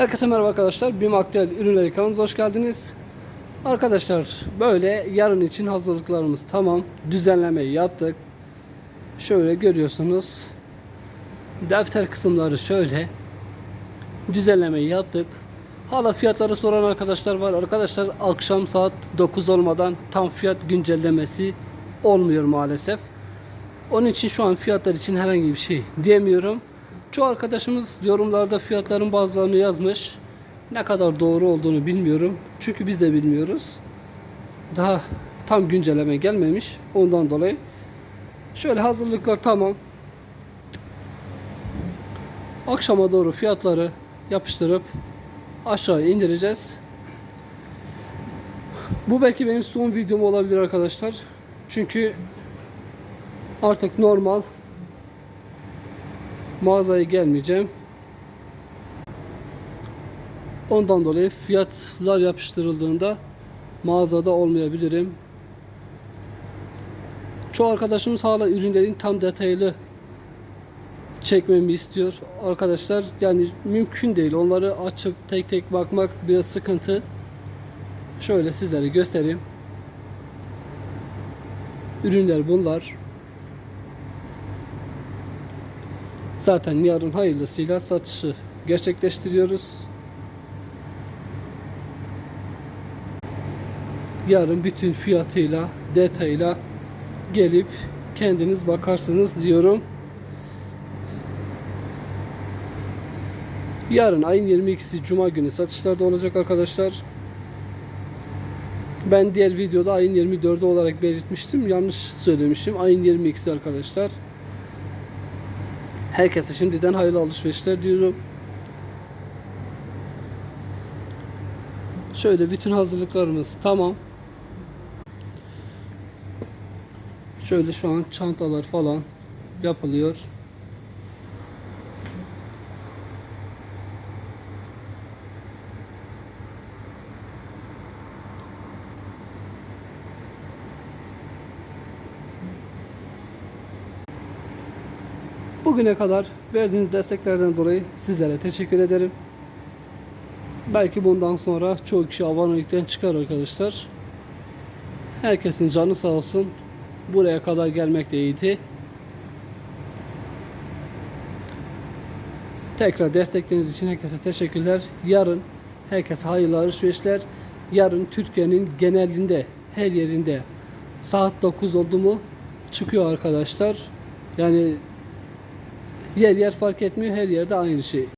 Herkese merhaba arkadaşlar. BİM Aktüel Ürünleri kanalımıza hoş geldiniz. Arkadaşlar böyle yarın için hazırlıklarımız tamam. Düzenlemeyi yaptık. Şöyle görüyorsunuz. Defter kısımları şöyle. Düzenlemeyi yaptık. Hala fiyatları soran arkadaşlar var. Arkadaşlar akşam saat 9 olmadan tam fiyat güncellemesi olmuyor maalesef. Onun için şu an fiyatlar için herhangi bir şey diyemiyorum. Çoğu arkadaşımız yorumlarda fiyatların bazılarını yazmış. Ne kadar doğru olduğunu bilmiyorum. Çünkü biz de bilmiyoruz. Daha tam güncelleme gelmemiş. Ondan dolayı. Şöyle hazırlıklar tamam. Akşama doğru fiyatları yapıştırıp aşağı indireceğiz. Bu belki benim son videom olabilir arkadaşlar. Çünkü artık normal mağazaya gelmeyeceğim. Ondan dolayı fiyatlar yapıştırıldığında mağazada olmayabilirim. Çoğu arkadaşımız hala ürünlerin tam detaylı çekmemi istiyor. Arkadaşlar yani mümkün değil. Onları açıp tek tek bakmak biraz sıkıntı. Şöyle sizlere göstereyim. Ürünler bunlar. Zaten yarın hayırlısıyla satışı gerçekleştiriyoruz. Yarın bütün fiyatıyla, detayıyla gelip kendiniz bakarsınız diyorum. Yarın ayın 22'si Cuma günü satışlarda olacak arkadaşlar. Ben diğer videoda ayın 24'ü olarak belirtmiştim. Yanlış söylemişim. Ayın 22'si arkadaşlar. Herkese şimdiden hayırlı alışverişler diyorum. Şöyle bütün hazırlıklarımız tamam. Şöyle şu an çantalar falan yapılıyor. Bugüne kadar verdiğiniz desteklerden dolayı sizlere teşekkür ederim. Belki bundan sonra çoğu kişi abonelikten çıkar arkadaşlar. Herkesin canı sağ olsun. Buraya kadar gelmek de iyiydi. Tekrar destekleriniz için herkese teşekkürler. Yarın herkese hayırlı alışverişler. Yarın Türkiye'nin genelinde her yerinde saat 9 oldu mu çıkıyor arkadaşlar. Yani Yer yer fark etmiyor. Her yerde aynı şey.